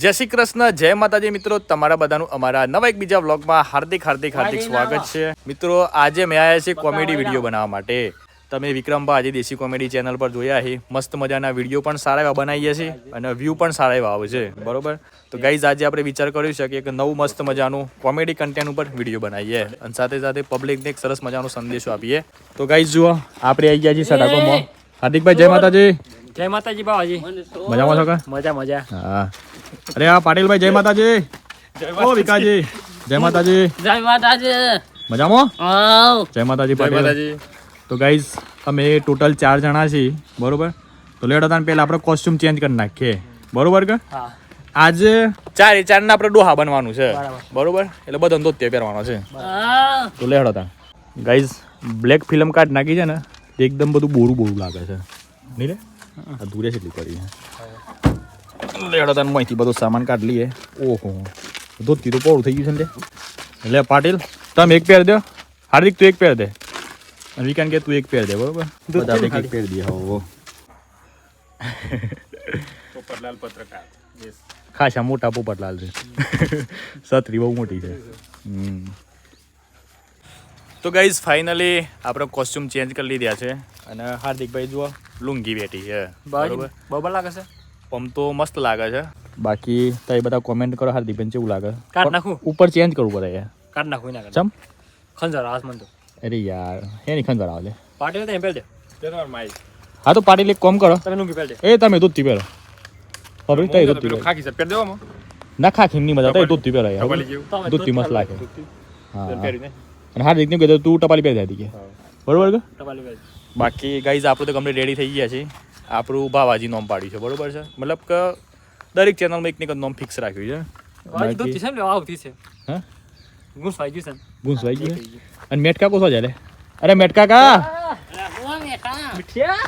જય શ્રી કૃષ્ણ જય માતાજી મિત્રો. તમારા બધાનું અમારા નવા એક બીજા વ્લોગમાં હાર્દિક હાર્દિક હાર્દિક સ્વાગત છે. મિત્રો આજે મેં આવ્યા છે કોમેડી વીડિયો બનાવવા માટે. તમે વિક્રમભા આજે દેશી કોમેડી ચેનલ પર જોયા છે મસ્ત મજાના વીડિયો પણ સારા એવા બનાવીએ છીએ અને વ્યૂ પણ સારા એવા આવે છે. બરોબર? તો ગાઈઝ આજે આપણે વિચાર કર્યું છે કે એક નવું મસ્ત મજાનું કોમેડી કન્ટેન્ટ ઉપર વીડિયો બનાવીએ અને સાથે સાથે પબ્લિકને એક સરસ મજાનો સંદેશો આપીએ. તો ગાઈઝ જુઓ આપણે આવી ગયા છીએ સડાકોમાં હાર્દિકભાઈ જય માતાજી. જય માતાજી બાવાજી. મજામાં છો કે? મજા મજા. હા. અરે આ પાટીલભાઈ જય માતાજી. ઓ વિકાજી જય માતાજી. જય માતાજી. મજામાં? આવ જય માતાજી પાટીલ. તો ગાઈઝ અમે ટોટલ ચાર જણા છીએ બરોબર? તો લેડો તાન પહેલા આપણે કોસ્ટ્યુમ ચેન્જ કરી નાખીએ. બરોબર કે? હા. આજે ચાર ચાર ને આપણે ડોહા બનવાનું છે. બરોબર. એટલે બધો ધોત્ય પહેરવાનો છે. તો લેડો તા ગાઈઝ બ્લેક ફિલ્મ કાર્ડ નાખી છે ને એકદમ બધું બોરું બોરું લાગે છે. નહીં રે? આ દૂરે કેટલી કરી છે લેડો તાન અહીંથી બધો સામાન કાઢ લઈએ ઓહો ધોતી તો પોળું થઈ ગયું છે ને લે. એટલે પાટીલ તમે એક પહેર દો હાર્દિક તું એક પહેર દે અને વિકાન કે તું એક પહેર દે બરોબર બધા આપણે એક એક પહેર દઈએ હો ખાસા મોટા પોપટલાલ છે છત્રી બહુ મોટી છે હમ. તો ગાઈઝ ફાઇનલી આપણે કોસ્ટ્યુમ ચેન્જ કરી લીધા છે અને હાર્દિકભાઈ જુઓ લુંગી બેઠી છે. બરાબર? લાગે છે? પમ તો મસ્ત લાગે છે. બાકી તમે બધા કોમેન્ટ કરો હાર્દિકભાઈ કેવું લાગે? કાઢ નાખું. ઉપર ચેન્જ કરવું પડે યાર કાઢ નાખું ના ચમ? ખંજર આસમાન તો. અરે યાર હે ની ખંજર આવે પાટી તો એમ પહેલ દે. હા તો પાટી એક કોમ કરો. તમે લુંગી પહેલ દે. એ તમે દૂધથી પહેરો. પબ્લિક તઈ દૂધથી પહેરો. ખાકી છે પેર દેવો ના ખાખી ની મજા તઈ દૂધથી પહેરો યાર દૂધ મસ્ત લાગે. પેર હા અને હા રીતનું કીધું તું ટપાલી પહેરી હતી કે. બરોબર કે? ટપાલી પહેલ બાકી ગાઈઝ આપણું તો કમ્પ્લીટ રેડી થઈ ગયા છે. આપણું ભાવાજી નોમ પાડ્યું છે બરોબર છે? મતલબ કે દરેક ચેનલમાં એક ને એક નોમ ફિક્સ રાખ્યું છે. ને ને. અને મેઠકા કોસો ચાલે અરે મેઠકા કા?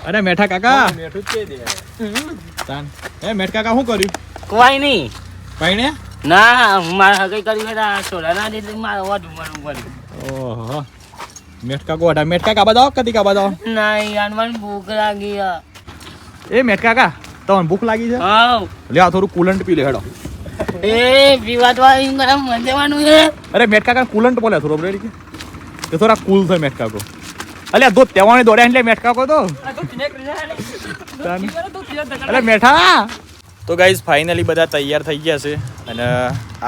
અરે મેઠા કાકા? મેઠું જ કહી એ મેઠકા કાકા શું કર્યું? કોઈ નહીં. પાઈને ના હું મારા હગઈ કરી બેઠા છોડા ના દીધી મારે વાટું મળવું પડ્યું ઓહો. મેઠકા ગોઠા મેટકા કાબા બતાવો કદી કાબા દો? ના યાર મને ભૂખ લાગી. એ મેટકા કા? તમને ભૂખ લાગી છે? હાઉ. લે આ થોડું કુલન્ટ પી લે હેડો. એ પીવા તો આવી ગરમ મન છે. અરે મેટકા કા કુલન્ટ બોલે થોડો બ્રેડ કે તે થોડા કુલ છે મેટકા કો. અલ્યા દો તેવાણે દોડ્યા એટલે મેટકા કો તો? દે. અરે મેઠા. તો ગાઈઝ ફાઇનલી બધા તૈયાર થઈ ગયા છે. અને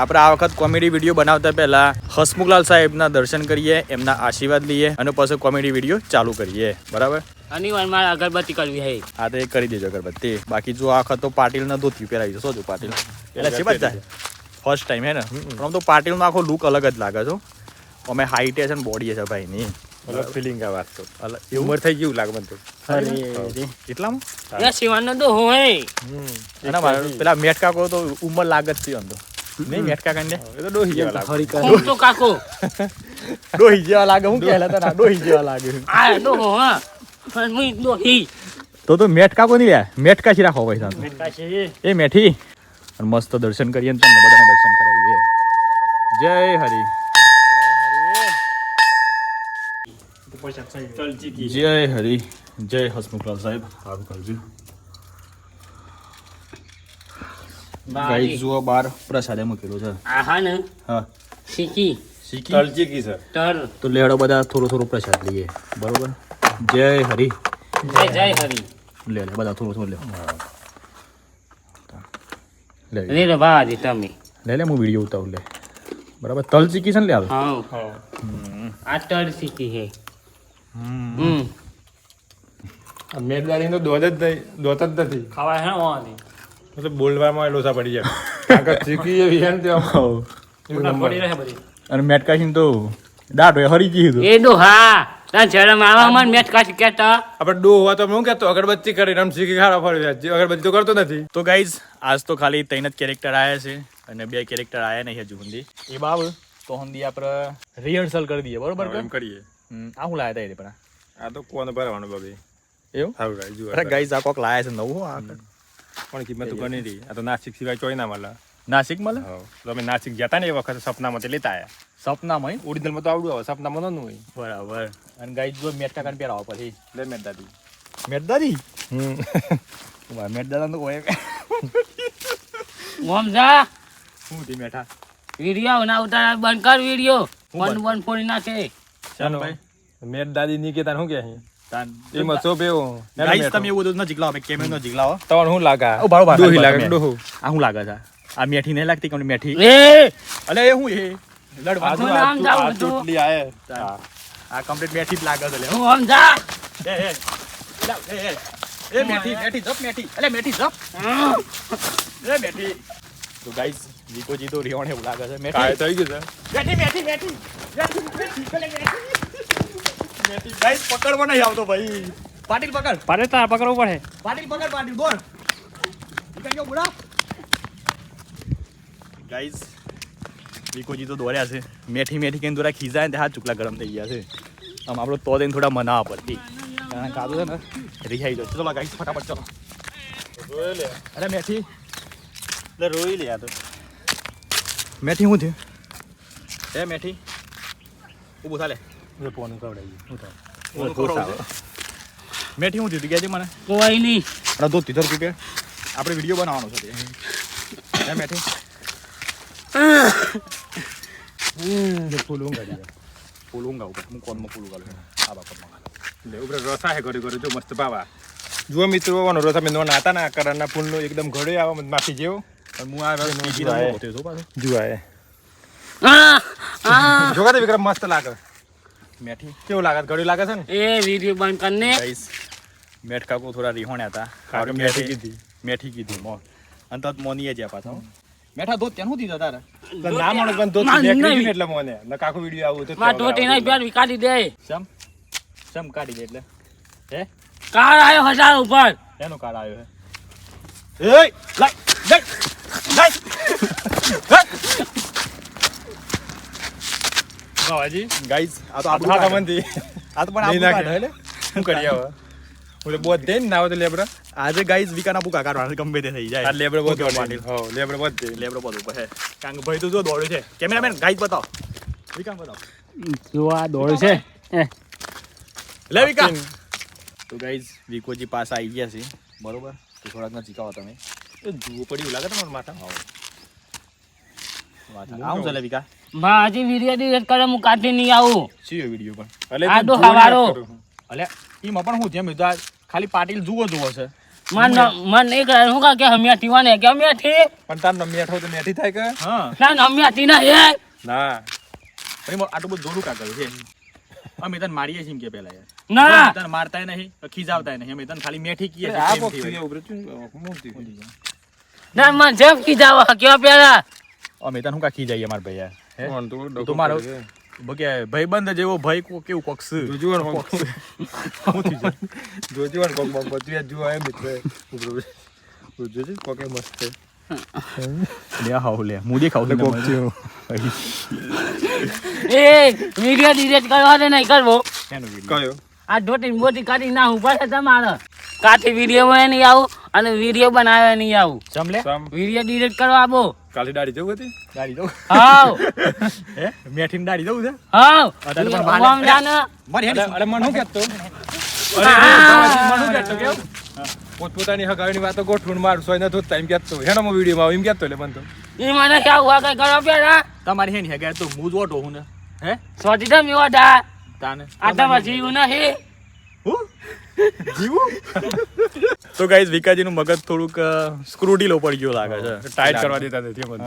આપણે આ વખત કોમેડી વીડિયો બનાવતા પહેલા હસમુખલાલ સાહેબના દર્શન કરીએ એમના આશીર્વાદ લઈએ અને પછી કોમેડી વીડિયો ચાલુ કરીએ. બરાબર? અનિવાર મારે અગરબત્તી કરવી હે. આ તો એ કરી દેજો અગરબત્તી. બાકી જો આ વખત તો પાટીલના ધોતી પહેરાવી જશો જો પાટીલ? એટલે છે બધા? ફર્સ્ટ ટાઈમ હે ને? પણ આમ તો પાટીલનો આખો લુક અલગ જ લાગે છો અમે હાઈટ છે ને બોડી છે ભાઈની. અલગ ફિલિંગ આ વાત તો. અલગ ઉંમર થઈ ગયું લાગે મને તો કેટલામાં એ શિવાનો તો હોય એના મારા પેલા મેટકા કહો તો ઉંમર લાગત છે આમ નહીં મેટકા કાંડે? એ તો ડોહી જેવા લાગે. હું તો કાકો. ડોહી જેવા લાગે. હું કહેલા તને ડોહી જેવા લાગે. આ તો હો હા. પણ હું ડોહી. તો તો મેઠકા કોની લે? મેટકા છી રાખો ભાઈ સાહેબ મેટકા છે એ મેઠી. અને મસ્ત દર્શન કરીએ ને તમને બધાને દર્શન કરાવીએ. જય હરી. જય હરી જય હસમુખલાલ સાહેબ સારું કરજો ગાઈ જુઓ બાર પ્રસાદે મૂકેલો છે આહા ને હા શીખી શીખી તળજી કી સર તર તો લેડો બધા થોડો થોડો પ્રસાદ લઈએ બરોબર જય હરી જય જય હરી લે લે બધા થોડો થોડો લે લે લે રે બાવાજી તમે લે લે હું વિડિયો ઉતારું લે બરાબર તલ ચીકી છે ને લે આવે હા આ તળ શીખી હે હમ. મેદદાની તો દોત જ નહીં દોત જ નથી. ખાવા હે વાંધી મતલબ બોલવામાં લોસા પડી જાય. આગળ શીખી એવી હે તે આમ. પડી રહે બધી. અને મેટકાશીન તો દાઢ હોય હરી ગયું એ દો હા. ના શરમ આવા મન મેચ કાચ કેતા આપણે ડો હોવા તો હું કેતો અગરબત્તી કરી રમ ખારા ફરી અગરબત્તી તો કરતો નથી. તો ગાઈઝ આજ તો ખાલી ત્રણ જ કેરેક્ટર આયા છે અને બે કેરેક્ટર આયા નહીં હજુ સુધી. એ બાબ. તો સુધી આપણે રિહર્સલ કરી દઈએ બરોબર એમ કરીએ. આ હું લાયા હતા એ પણ. આ તો કોને ભરવાનું બાબી? એવું? સારું રાઈ જુઓ. અરે ગાઈઝ આ કોક લાયા છે નવું હો આ પણ કિંમત તો ગણી રહી. આ તો નાસિક સિવાય ચોય ના મળે. નાસિક મળે? તો અમે નાસિક જતા ને એ વખત સપનામાં તે લેતા આવ્યા સપનામાં ઓરિજિનલમાં તો આવડું આવે સપનામાં નોનું હોય. બરાબર. અને ગાઈ જો મેટકા કાન પહેરાવો પછી. લે મેં દાદી. મેટદાદી હમ. મેટદાદા તો હોય ઓમ જા શું થી મેઠા? વિડિયો ના ઉતાર બંધ કર વિડિયો. વન બંધ? ફોડી નાખે. ચાલો. ભાઈ. મેર દાદી નિકેતા શું કે? એમાં ગાઈસ તમે એવું બધું ન જીગલાવો ભાઈ કેમેરો ન જીગલાવો. તણ શું લાગા? ઓ, બરોબર, ડોહી બરોબર, લાગે તમે. આ શું લાગે છે? આ મેઠી નહીં લાગતી કે મેઠી? એ! અલે એ શું એ? લડવા. તો નામ જાવ બધું. આયે. આ કમ્પ્લીટ મેઠી જ લાગે છે લે. તું જા. એ એ. એ એ એ મેઠી મેઠી જપ મેઠી. અલે મેઠી જપ. એ મેઠી. તો ગાઈસ જીકો જીતો રિયોણ એવું લાગે છે. મેઠી. થઈ ગયું છે. મેઠી મેઠી મેઠી. ગાઈસ પકડવા નહીં આવતો ભાઈ. પાટીલ પકડ. પાટીલ તાર પકડવું પડે. પાટીલ પકડ પાટીલ બોલ. નીકળ ગયો બુડા ગાઈસ વિકોજી તો દોર્યા છે. મેઠી મેઠી કહીને દોરા ખીજાય ને હાથ ચુકલા ગરમ થઈ ગયા છે. આમ આપણો તો દઈને થોડા મનાવા પડતી કારણ કે આ તો છે ને. રિહાઈ જાય ચલો ગાઈસ ફટાફટ ચલો. અરે મેઠી. લે રોઈ લે આ તો. મેઠી શું થયું હે મેઠી. ઊભું થાલે. એ પોનું ખવડાવી ઊભું ખવડાવું છે. મેઠી હું દીધી ગયા કહેજે મને? કોઈ નહીં. અરે દો તીધર કે આપણે વીડિયો બનાવવાનો છે તે. મેઠી? ફૂલ ઊંઘ. ફૂલ ઊંઘ આવું હું કોનમાં ફૂલ ઉગાડું આ બાપા લે ઉપર રસા હે ઘડી ઘડી જો મસ્ત પાવા. જુઓ મિત્રો વાનો રસા મેં નાતા ના ને કરણના ફૂલનો એકદમ ઘડે આવે માફી જેવો. પણ હું આ રસ એ જોકા તો વિક્રમ મસ્ત લાગે. મેઠી કેવું લાગે? ઘડી લાગે છે ને? એ વિડિયો બંધ કરને ગાઈસ મેઠ કાકો થોડા રીહોણ્યા હતા. કાકે મેઠી કીધી. મેઠી કીધી મો. અંત મોનીએ જ્યાં પાછા. મેઠા દો ત્યાં દીધા તારે? તો ના મણ પણ તો ના, નીકળી એટલે મોને. ન કાકો વીડિયો આવું તો માં ટોટી એના પેર વિકાડી દે. સમ સમ કાઢી દે એટલે? હે? કાર આયો હજાર ઉપર. એનો કાર્ડ આવ્યો હે. એય લાઈ લાઈ લાઈ બાવાજી ગાઈઝ આ તો આ આપણું તો મંદી. આ તો પણ આપણું નાખે કાર્ડ હે લે. શું કરીએ હવે ઓલે બોધ દે ને નાવો તો લેબરા. આજે ગાઈસ વિકાના બુકા કાઢવાના ગમે તે થઈ જાય. આ લેબરા બહુ પાટીલ હો લેબરા બહુ દે લેબડો બહુ ઉપર હે. કારણ કે ભાઈ તો જો દોડ્યો છે. કેમેરામેન ગાઈસ બતાવો. વિકામ બતાવો. જો આ દોડ છે. લે વિકા. તો ગાઈસ વિકોજી પાસે આવી ગયા છે. બરોબર? તો થોડાક ના ચીકાવો તમે. એ જુઓ પડી લાગે તમારા માથા. આવું છે લે વિકા. માં હજી વીડિયો ડિલીટ કરે હું કાઢી નહીં આવું. સીયો વિડિયો પણ? અલે આ દો હવારો. કરું. અલ્યા પણ હું જેમ કીધું ખાલી પાટીલ જુઓ જુઓ છે. મન મન એક કરે શું કહે કે હમિયા ટીવાને કે હમિયા ઠી? પણ તાર નમ મેઠો તો મેઠી થાય કે? હા. ના હમિયા ટી ના હે. ના. પણ એમાં આટલું બધું જોરું કાગળ છે? અમે તને મારીએ છીએ કે પેલા યાર. ના. તને મારતાય નહીં ખીજાવતાય નહીં. અમે તને ખાલી મેઠી કીએ છીએ આ હોય. ઉભરે છું ના મન જેમ કી જાવ કેવા પેલા? અમે તને હું કા ખીજાઈએ માર ભાઈ યાર? હે? કોણ તો? તું ડખો મારો ભાઈબંધ જેવો ભાઈ કો કેવું કોક્સ જોજો ને કોક. જોજો ને કોક બમ બધું જો જુઓ મિત્ર. જોજો કોકે મસ્ત છે. લે હાવ લે. હું દેખાવ એટલે કોક છે. એ વિડિયો ડિરેક્ટ કરવા દે નહીં કરવો. કયો? આ ધોતી મોટી કાઢી ના ઊભા છે તમારે. કાઠી વીડિયો માં નહીં આવું અને વીડિયો બનાવે નહીં આવું. સમલે? વિડિયો ડિરેક્ટ કરવા આપો. કાલી દાડી જવું હતી? દાડી જવું. હાવ હે? મેઠીને દાડી જવું છે? હાવ અરે પણ બાને- આમ અરે મને અરે હેડ અરે મને શું કહેતો? આ. પોતપોતાની હગાવીની વાતો ગોઠવણ મારું સોય નતો એમ કહેતો. હેડો હું વિડીયોમાં માં એમ કહેતો એટલે મને તો. ઈ મને ક્યાં હુઆ કઈ કરો પેરા તમારી હેની હગાય તો હું જ ઓટો હું ને. હે? સોજી દમ મેવા દા તાને. આ તો જીવ નહીં. હું? તો ગાઈઝ વિકાજીનું મગજ થોડુંક સ્ક્રૂ ઢીલો પડી ગયો લાગે છે. ટાઈટ કરવા દેતા નથી મને.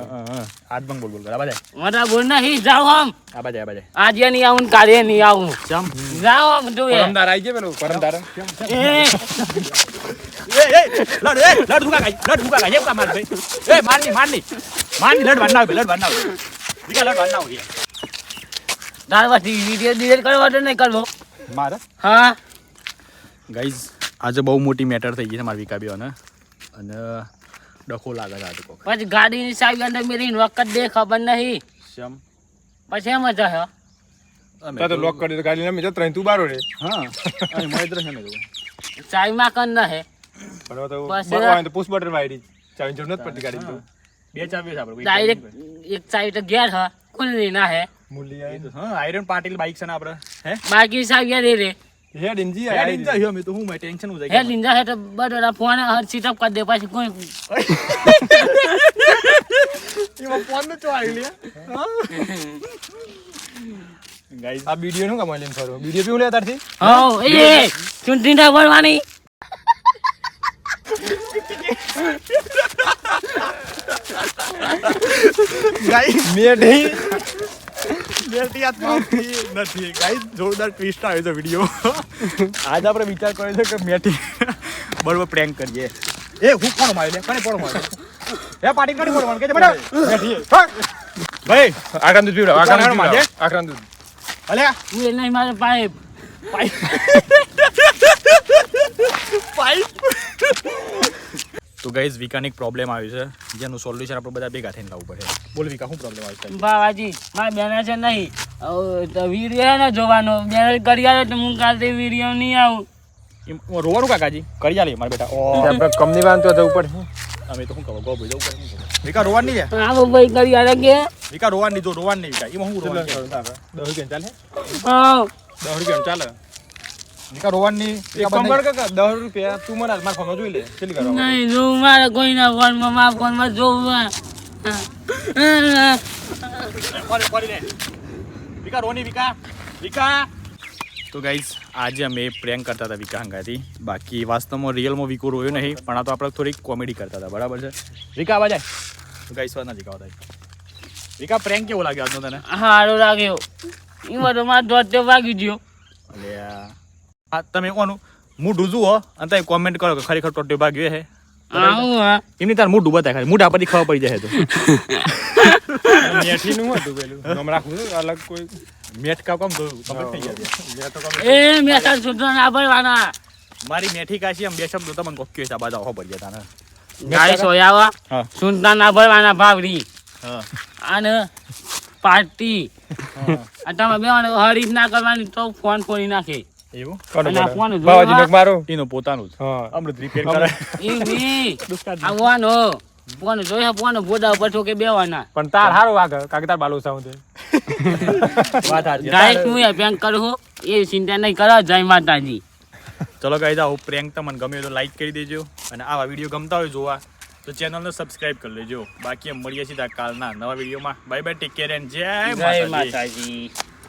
હાથ બંગ બોલ બોલ બરાબર. મોટા બોલ નહીં જાઓ આમ. આ બાજુ આ બાજુ. આજે નહીં આવું કાલે નહીં આવું. જમ જાઓ આમ તું એ. પરમદાર આવી ગયો પેલો પરમદાર. એ. એ એ લડ એ લડ ભૂકા કાઈ લડ ભૂકા કાઈ એવું કા માર ભાઈ. એ મારની મારની મારની લડ વાન લડ વાન વિકા લડ વાન હોય. તાર પછી ડિલીટ કરવા તો નહીં કરવો મારે? હા. ગાઈઝ આજે બહુ મોટી મેટર થઈ ગઈ છે મારી વિકા બેઓને અને ડખો લાગે છે આજે કોક. પછી ગાડીની સાહેબ અંદર મેરી વખત દે ખબર નહીં. શમ? પછી એમ જ હે તા તો લોક કરી ગાડી નમી જતો તું બારો રે. હા. અમે મહેન્દ્ર છે મેં ચાવી માં કન ન હે પણ તો બસ તો પુશ બટન વાયરી ચાવી જરૂર નથી પડતી ગાડી તો. બે ચાવી છે આપણે ડાયરેક્ટ એક ચાવી તો ઘેર હ ખુલ્લી ના હે મૂલી તો હા આયરન પાટીલ બાઈક છે ને આપણે. હે? બાકી ચાવી રે રે. હેડ ઇન્જી હેડ આવી હ્યો મે તો હું મે ટેન્શન હો હે જાય હેડ હે હેડ બધા ફોન હર સીટઅપ કર દે પાછી કોઈ ગાઈસ આ વિડિયો નું કમાઈ લઈને ફરો વિડિયો પીવું લે તારથી હા એ ચૂંટણી ના ભરવાની. ગાઈસ મેઢી આ નથી ગાઈસ જોરદાર ટ્વિસ્ટ આવ્યો છે વીડિયો આજ આપણે વિચાર કર્યો છે કે મેથી બરોબર પ્રેન્ક કરીએ. એ હું કોણ માર્યો લે કોને કોણ માર્યો એ પાટી કોણ કે બેટા મેટી ભાઈ આકરામ દૂધ પીવડાવ. માગે? પીવડાવ. આકરામ દૂધ. અલ્યા તું એ નહીં મારે પાઇપ તો ગાઈઝ વિકાની એક પ્રોબ્લેમ આવ્યું છે. જેનું સોલ્યુશન આપણે બધા ભેગા થઈને લાવવું પડે. બોલ વિકા શું પ્રોબ્લેમ આવ્યો છે? બાવાજી મારે બેના છે નહીં. વીડિયો ને જોવાનો. બેન કરી આવે તો હું કાલે વીડિયો નહીં આવું. રોવાનું કાકાજી? કરી આલી મારા બેટા. ઓ આપણે કંપની વાળાને તો જવું પડે અમે તો શું કહો ગો જવું પડે? વિકા રોવાન નહીં છે આવો ભાઈ કરી આવે કે. વિકા રોવાન નહીં જો રોવાન નહીં વિકા. એમાં હું રોવાન? દસ રૂપિયા ચાલે. હા. દસ રૂપિયા ચાલે. દસ રૂપિયા. તું મને મારા ફોનમાં જોઈ લે. કેટલી કરવા નહીં જોવું મારે કોઈના ફોનમાં મારા ફોનમાં જોવું હા. હા. ફરી ફરી લે. વિકા રોની વિકા. વિકા. તો ગાઈઝ આજે અમે પ્રેન્ક કરતા હતા વિકા હંગાથી. બાકી વાસ્તવમાં રિયલમાં વિકો રોયો નહીં પણ આ તો આપણે થોડીક કોમેડી કરતા હતા બરાબર છે? વિકા આવા જાય તો ગાઈસ વાત નથી કહેવાતા. વિકા પ્રેન્ક કેવો લાગ્યો આજનો તને? સારો લાગ્યો. એમાં તો મારે દોઢ વાગી ગયો. અલ્યા. આ તમે કોનું મોઢું જુઓ અને તમે કોમેન્ટ કરો કે ખરેખર ટોટો ભાગ્યો હે. હા. એમની તાર મોઢું બતાય ખાલી. મોઢા પરથી ખબર પડી જાય તો. મેઠી હતું પેલું? નામ રાખવું અલગ કોઈ? મેઠ કા કામ એ મેં તાર સુધરો ના ભરવાના. મારી મેઠી કાશી એમ બે શબ્દો તમને કોક્યો છે બાજા ખબર પડી જાય તાને. ગાય સોયાવા હા. સુનતા ના ભરવાના ભાવરી અને પાર્ટી. આ તમે બે હરીફ ના કરવાની તો ફોન ફોડી નાખે. એવું? બાવાજી મારો. એનું પોતાનું જ. અમૃત રિપેર કરે. એ આવવાનો ફોન જોયા ફોન ભોડા ઉપર ઠોકે બેવાના. પણ તાર હારો વાગે કાકે તાર બાલો સાઉન્ડ વાત સાચી. ગાય હું એ કરું એ ચિંતા નહીં કરો જય માતાજી. ચલો ગાઈઝ પ્રેન્ક તમને ગમે તો લાઈક કરી દેજો અને આવા વીડિયો ગમતા હોય જોવા તો ચેનલને સબસ્ક્રાઇબ કરી લેજો. બાકી એમ મળીએ સીધા કાલના નવા વિડીયોમાં bye bye take care and Jai Mataji.